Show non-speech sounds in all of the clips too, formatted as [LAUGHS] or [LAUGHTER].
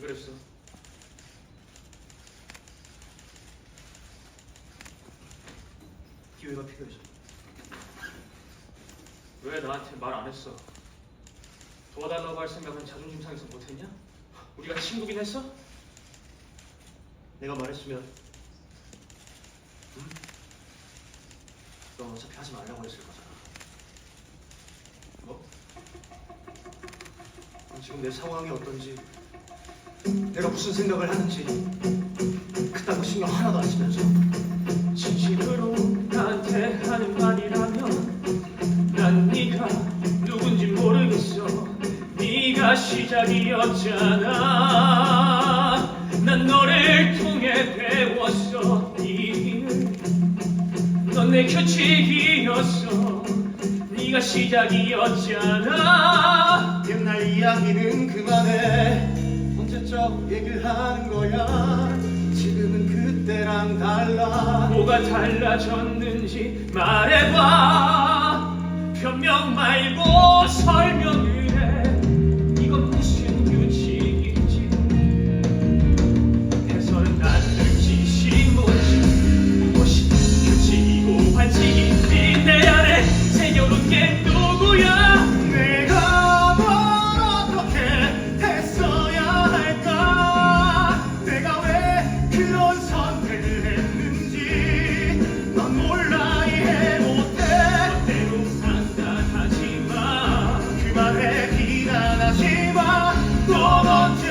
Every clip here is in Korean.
그랬어? 기회가 필요해서 왜 나한테 말 안 했어? 도와달라고 할 생각은 자존심 상해서 못했냐? 우리가 친구긴 했어? 내가 말했으면 응? 넌 어차피 하지 말라고 했을 거잖아 뭐? [LAUGHS] 넌 지금 내 상황이 어떤지 내가 무슨 생각을 하는지 그딴 거 신경 하나도 안 쓰면서. 진심으로 나한테 하는 말이라면 난 네가 누군지 모르겠어. 네가 시작이었잖아. 난 너를 통해 배웠어. 이기는 넌내 규칙이었어. 네가 시작이었잖아. 옛날 이야기는 그만해 언제적 얘기를 하는 거야. 지금은 그때랑 달라. 뭐가 달라졌는지 말해봐. 변명 말고 설명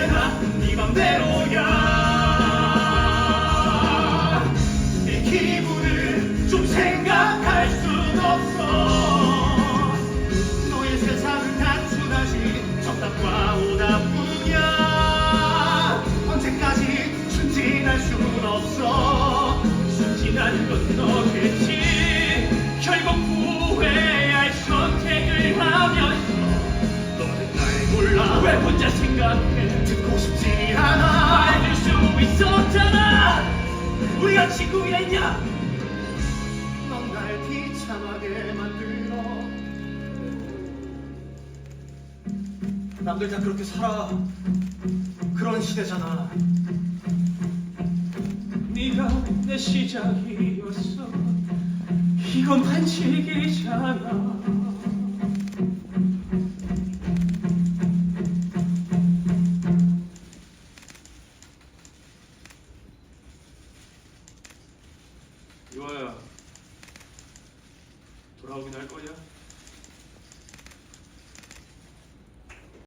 언제나 네 맘대로야 내 기분을 좀 생각할 순 없어 너의 세상은 단순하지 정답과 오답뿐이야 언제까지 순진할 순 없어 순진한 건 너겠지 결국 후회할 선택을 하면서 너는 날 몰라 왜 혼자 생각해 싶지 않아. 알릴 수 있었잖아. 우리가 친구였냐? 넌 날 비참하게 만들어. 남들 다 그렇게 살아. 그런 시대잖아. 네가 내 시작이었어. 이건 반칙이잖아 유아야 돌아오긴 할 거냐?